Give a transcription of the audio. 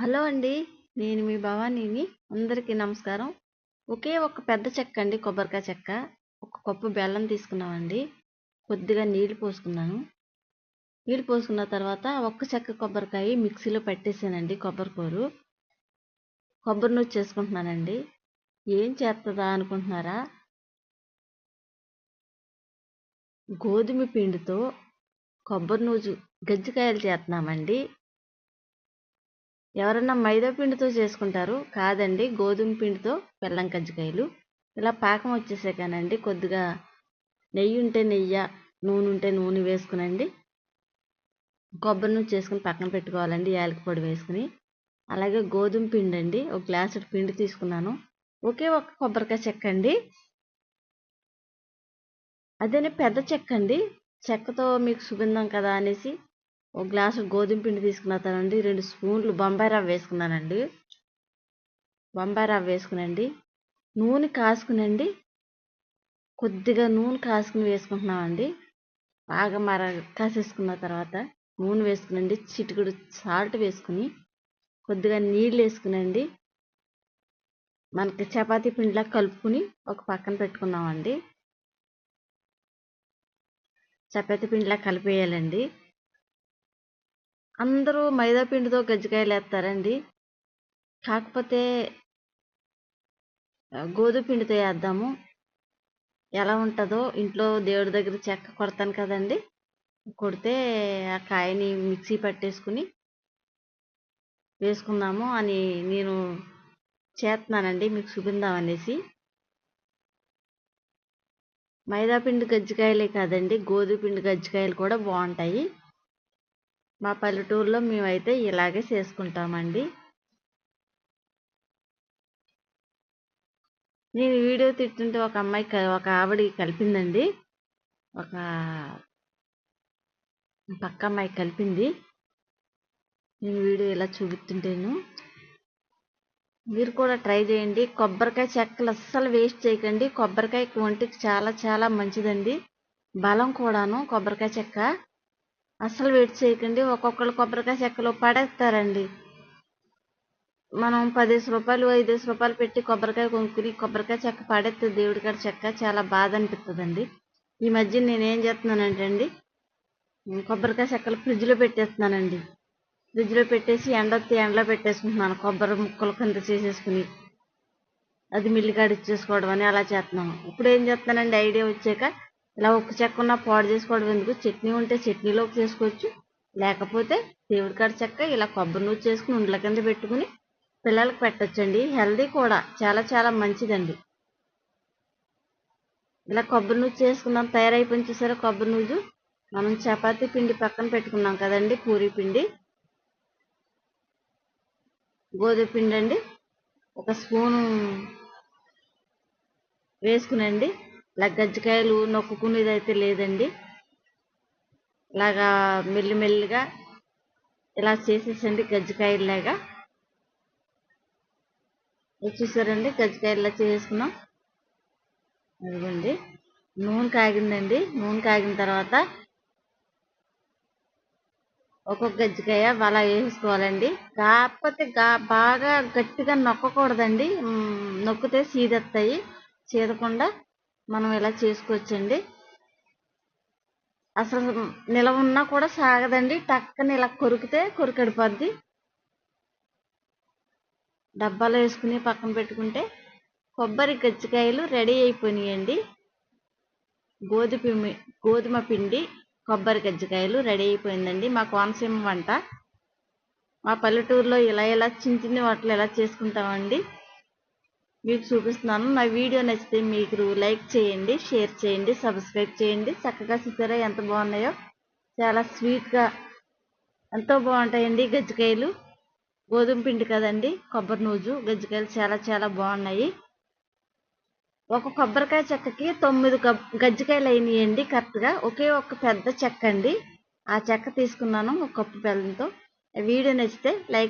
Hello అండి నేను మీ భవానీని. అందరికీ నమస్కారం. ఒకే ఒక పెద్ద చెక్క అండి కొబ్బరికాయ చెక్క. ఒక కప్పు బెల్లం తీసుకున్నామండి. కొద్దిగా నీళ్ళు పోసుకున్నాను. నీళ్ళు పోసుకున్న తర్వాత ఒక్క చెక్క కొబ్బరికాయ మిక్సీలో పెట్టేసానండి కొబ్బరికూరు కొబ్బరి నూనె చేసుకుంటున్నానండి. ఏం చేస్తుందా అనుకుంటున్నారా? గోధుమ పిండితో కొబ్బరి నూజు గజ్జికాయలు చేస్తున్నామండి ఎవరన్నా మైదా పిండితో చేసుకుంటారు కాదండి గోధుమ పిండితో బెల్లం కజ్జికాయలు. ఇలా పాకం వచ్చేసాకనండి కొద్దిగా నెయ్యి ఉంటే నెయ్యి నూనె ఉంటే నూనె వేసుకునండి. కొబ్బరి నూనె చేసుకుని పక్కన పెట్టుకోవాలండి యాలకి పొడి వేసుకుని. అలాగే గోధుమ పిండి అండి ఒక గ్లాసు పిండి తీసుకున్నాను. ఒకే ఒక కొబ్బరికాయ చెక్క అండి. అదేనే పెద్ద చెక్క అండి చెక్కతో మీకు సుగంధం కదా అనేసి ఒక గ్లాసు గోధుమ పిండి తీసుకున్నానండి రెండు స్పూన్లు బొంబాయి రవ్వ వేసుకున్నానండి. బొంబాయి రవ్వ వేసుకునండి. నూనె కాసుకునండి. కొద్దిగా నూనె కాసుకుని వేసుకుంటున్నామండి. బాగా మర కాసేసుకున్న తర్వాత నూనె వేసుకునండి. చిటికుడు సాల్ట్ వేసుకుని కొద్దిగా నీళ్ళు వేసుకునండి. మనకి చపాతీ పిండిలా కలుపుకుని ఒక పక్కన పెట్టుకున్నామండి. చపాతీ పిండిలా కలిపేయాలండి. అందరూ మైదాపిండితో గజ్జికాయలు వేస్తారండి. కాకపోతే గోధుమ పిండితో వేద్దాము. ఎలా ఉంటుందో ఇంట్లో దేవుడి దగ్గర చెక్క కొడతాను కదండి. కొడితే ఆ కాయని మిక్సీ పట్టేసుకుని వేసుకుందాము అని నేను చేస్తున్నానండి. మీకు చూపిందాం అనేసి. మైదాపిండి గజ్జికాయలే కాదండి. గోధుమ పిండి గజ్జికాయలు కూడా బాగుంటాయి. మా పల్లెటూరులో మేమైతే ఇలాగే చేసుకుంటామండి. నేను వీడియో తిట్టుంటే ఒక అమ్మాయి ఒక ఆవిడ కలిపిందండి. ఒక పక్క అమ్మాయి కలిపింది. నేను వీడియో ఇలా చూపిస్తుంటేను. మీరు కూడా ట్రై చేయండి. కొబ్బరికాయ చెక్కలు అస్సలు వేస్ట్ చేయకండి. కొబ్బరికాయ ఒంటికి చాలా చాలా మంచిదండి. బలం కూడాను కొబ్బరికాయ చెక్క. అస్సలు వెయిట్ చేయకండి. ఒక్కొక్కరు కొబ్బరికాయ చెక్కలు పడేస్తారండి. మనం పదిహేను రూపాయలు ఐదేసి రూపాయలు పెట్టి కొబ్బరికాయ కొనుక్కుని కొబ్బరికాయ చెక్క పడేస్తే దేవుడి కాడ చెక్క చాలా బాధ అనిపిస్తుందండి. ఈ మధ్య నేనేం చేస్తున్నానంటే అండి కొబ్బరికాయ చెక్కలు ఫ్రిడ్జ్లో పెట్టేస్తున్నానండి. ఫ్రిడ్జ్లో పెట్టేసి ఎండొత్తి ఎండలో పెట్టేసుకుంటున్నాను. కొబ్బరి ముక్కలు కింద చేసేసుకుని అది మిల్లికాడ ఇచ్చేసుకోవడం అని అలా చేస్తున్నాము ఇప్పుడు ఏం చేస్తానండి ఐడియా వచ్చాక ఇలా ఉప్పు చెక్క ఉన్న పాడు చేసుకోవడం ఎందుకు? చట్నీ ఉంటే చట్నీలోకి చేసుకోవచ్చు. లేకపోతే దేవుడి కాడ చెక్క ఇలా కొబ్బరి నూనె చేసుకుని ఉండ్ల కింద పెట్టుకుని పిల్లలకు పెట్టచ్చండి. హెల్దీ కూడా. చాలా చాలా మంచిదండి. ఇలా కొబ్బరి నూనె చేసుకున్నాం. తయారైపోయింది చూసారా కొబ్బరి నూజు మనం చపాతీ పిండి పక్కన పెట్టుకున్నాం కదండి. పూరి పిండి. గోధుమ పిండి అండి ఒక స్పూను వేసుకునండి. ఇలా గజ్జికాయలు నొక్కుకునేది అయితే లేదండి. ఇలాగా మెల్లిమెల్లిగా ఇలా చేసేసండి గజ్జికాయలాగా చూసారండి? గజ్జికాయలా చేసేసుకున్నాం అదిగోండి. నూనె కాగిందండి. నూనె కాగిన తర్వాత ఒక్కొక్క గజ్జికాయ అలా వేసుకోవాలండి కాకపోతే గా బాగా గట్టిగా నొక్కకూడదండి. నొక్కితే సీదెత్తాయి. చీదకుండా మనం ఇలా చేసుకోవచ్చండి? అసలు నిలవ ఉన్నా కూడా సాగదండి. టక్కని ఇలా కొరికితే కొరికడిపోద్ది. డబ్బాలో వేసుకుని పక్కన పెట్టుకుంటే కొబ్బరి గజ్జికాయలు రెడీ అయిపోయినాయండి. గోధుమ గోధుమ పిండి కొబ్బరి గజ్జికాయలు రెడీ అయిపోయిందండి. మా కోనసీమ వంట. మా పల్లెటూరులో ఇలా ఇలా చిన్న చిన్న వాటిలో ఎలా చేసుకుంటామండి? మీకు చూపిస్తున్నాను. నా వీడియో నచ్చితే మీకు లైక్ చేయండి షేర్ చేయండి సబ్స్క్రైబ్ చేయండి. చక్కగా చూసారా ఎంత బాగున్నాయో? చాలా స్వీట్గా ఎంతో బాగుంటాయండి గజ్జికాయలు. గోధుమ పిండి కదండి కొబ్బరి నూజు గజ్జికాయలు చాలా చాలా బాగున్నాయి. ఒక కొబ్బరికాయ చెక్కకి తొమ్మిది గజ్జికాయలు అయినాయండి కరెక్ట్గా. ఒకే ఒక పెద్ద చెక్క అండి ఆ చెక్క తీసుకున్నాను ఒక కప్పు బెల్లంతో. వీడియో నచ్చితే లైక్